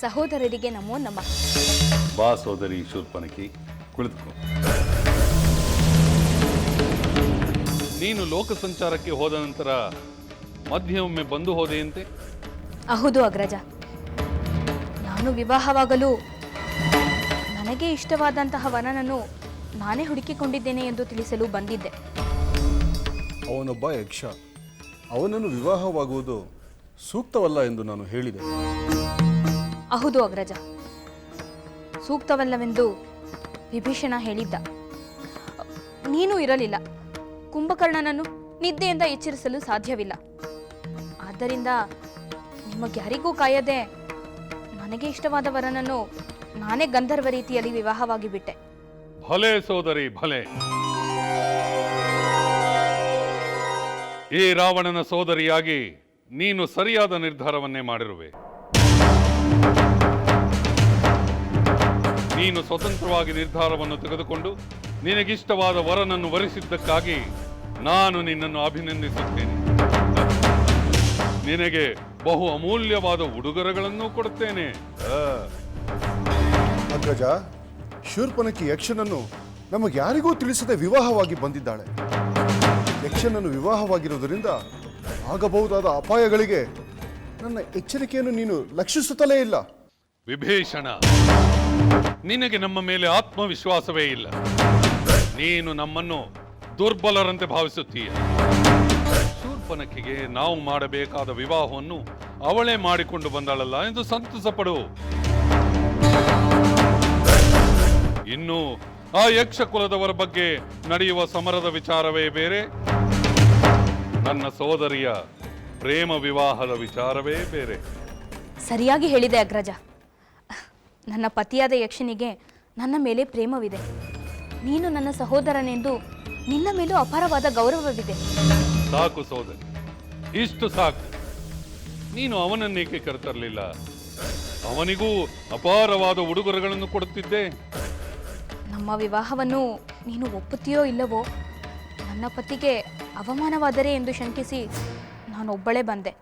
ಸಹೋದರರಿಗೆ ನಮೋ ನಮಃ. ಬಾ ಸೋದರಿ ಶೂರ್ಪನಖಿ ಕುಳಿತುಕೋ. ನೀನು ಲೋಕ ಸಂಚಾರಕ್ಕೆ ಹೋದ ನಂತರ ಮಧ್ಯೆ ಒಮ್ಮೆ ಬಂದು ಹೋದೆಯಂತೆ? ಹೌದು ಅಗ್ರಜ. ನಾನು ವಿವಾಹವಾಗಲು ನನಗೆ ಇಷ್ಟವಾದಂತಹ ವನನನ್ನು ನಾನೇ ಹುಡುಕಿಕೊಂಡಿದ್ದೇನೆ ಎಂದು ತಿಳಿಸಲು ಬಂದಿದ್ದೆ. ಅವನೊಬ್ಬ ಯಕ್ಷ. ಅವನನ್ನು ವಿವಾಹವಾಗುವುದು ಸೂಕ್ತವಲ್ಲ ಎಂದು ನಾನು ಹೇಳಿದೆ. ಹೌದು ಅಗ್ರಜ. ಸೂಕ್ತವಲ್ಲವೆಂದು ವಿಭೀಷಣ ಹೇಳಿದ್ದ. ನೀನು ಇರಲಿಲ್ಲ. ಕುಂಭಕರ್ಣನನ್ನು ನಿದ್ದೆಯಿಂದ ಎಚ್ಚರಿಸಲು ಸಾಧ್ಯವಿಲ್ಲ. ಆದ್ದರಿಂದ ನಿಮಗ್ಯಾರಿಗೂ ಕಾಯದೆ ನನಗೆ ಇಷ್ಟವಾದ ವರನನ್ನು ನಾನೇ ಗಂಧರ್ವ ರೀತಿಯಲ್ಲಿ ವಿವಾಹವಾಗಿ ಬಿಟ್ಟೆ. ಭಲೆ ಸೋದರಿ, ಭಲೆ. ಈ ರಾವಣನ ಸೋದರಿಯಾಗಿ ನೀನು ಸರಿಯಾದ ನಿರ್ಧಾರವನ್ನೇ ಮಾಡಿರುವೆ. ನೀನು ಸ್ವತಂತ್ರವಾಗಿ ನಿರ್ಧಾರವನ್ನು ತೆಗೆದುಕೊಂಡು ನಿನಗಿಷ್ಟವಾದ ವರನನ್ನು ವರಿಸಿದ್ದಕ್ಕಾಗಿ ನಾನು ನಿನ್ನನ್ನು ಅಭಿನಂದಿಸುತ್ತೇನೆ. ನಿನಗೆ ಬಹು ಅಮೂಲ್ಯವಾದ ಉಡುಗೊರೆಗಳನ್ನು ಕೊಡುತ್ತೇನೆ. ಅಗ್ರಜ ಶೂರ್ಪನಕ್ಕೆ ಯಕ್ಷನನ್ನು ನಮಗೆ ಯಾರಿಗೂ ತಿಳಿಸದೆ ವಿವಾಹವಾಗಿ ಬಂದಿದ್ದಾಳೆ. ಯಕ್ಷನನ್ನು ವಿವಾಹವಾಗಿರುವುದರಿಂದ ಆಗಬಹುದಾದ ಅಪಾಯಗಳಿಗೆ ನನ್ನ ಎಚ್ಚರಿಕೆಯನ್ನು ನೀನು ಲಕ್ಷಿಸುತ್ತಲೇ ಇಲ್ಲ. ವಿಭೀಷಣ, ನಿನಗೆ ನಮ್ಮ ಮೇಲೆ ಆತ್ಮವಿಶ್ವಾಸವೇ ಇಲ್ಲ. ನೀನು ನಮ್ಮನ್ನು ದುರ್ಬಲರಂತೆ ಭಾವಿಸುತ್ತೀಯ. ಶೂರ್ಪನಖಿಗೆ ನಾವು ಮಾಡಬೇಕಾದ ವಿವಾಹವನ್ನು ಅವಳೇ ಮಾಡಿಕೊಂಡು ಬಂದಾಳಲ್ಲ ಎಂದು ಸಂತಸ ಪಡು ಇನ್ನು ಆ ಯಕ್ಷ ಕುಲದವರ ಬಗ್ಗೆ ನಡೆಯುವ ಸಮರದ ವಿಚಾರವೇ ಬೇರೆ. ನನ್ನ ಸೋದರಿಯ ಪ್ರೇಮ ವಿವಾಹದ ವಿಚಾರವೇ ಬೇರೆ. ಸರಿಯಾಗಿ ಹೇಳಿದೆ ಅಗ್ರಜ. ನನ್ನ ಪತಿಯಾದ ಯಕ್ಷನಿಗೆ ನನ್ನ ಮೇಲೆ ಪ್ರೇಮವಿದೆ. ನೀನು ನನ್ನ ಸಹೋದರನೆಂದು ನಿನ್ನ ಮೇಲೂ ಅಪಾರವಾದ ಗೌರವವಿದೆ. ಸಾಕು ಸೋದರಿ ಇಷ್ಟು ಸಾಕು. ನೀನು ಅವನನ್ನೇಕೆ ಕರೆತರಲಿಲ್ಲ? ಅವನಿಗೂ ಅಪಾರವಾದ ಉಡುಗೊರೆಗಳನ್ನು ಕೊಡುತ್ತಿದ್ದೆ. ನಮ್ಮ ವಿವಾಹವನ್ನು ನೀನು ಒಪ್ಪುತ್ತೀಯೋ ಇಲ್ಲವೋ ನನ್ನ ಪತಿಗೆ ಅವಮಾನವಾದರೆ ಎಂದು ಶಂಕಿಸಿ ನಾನೊಬ್ಬಳೇ ಬಂದೆ.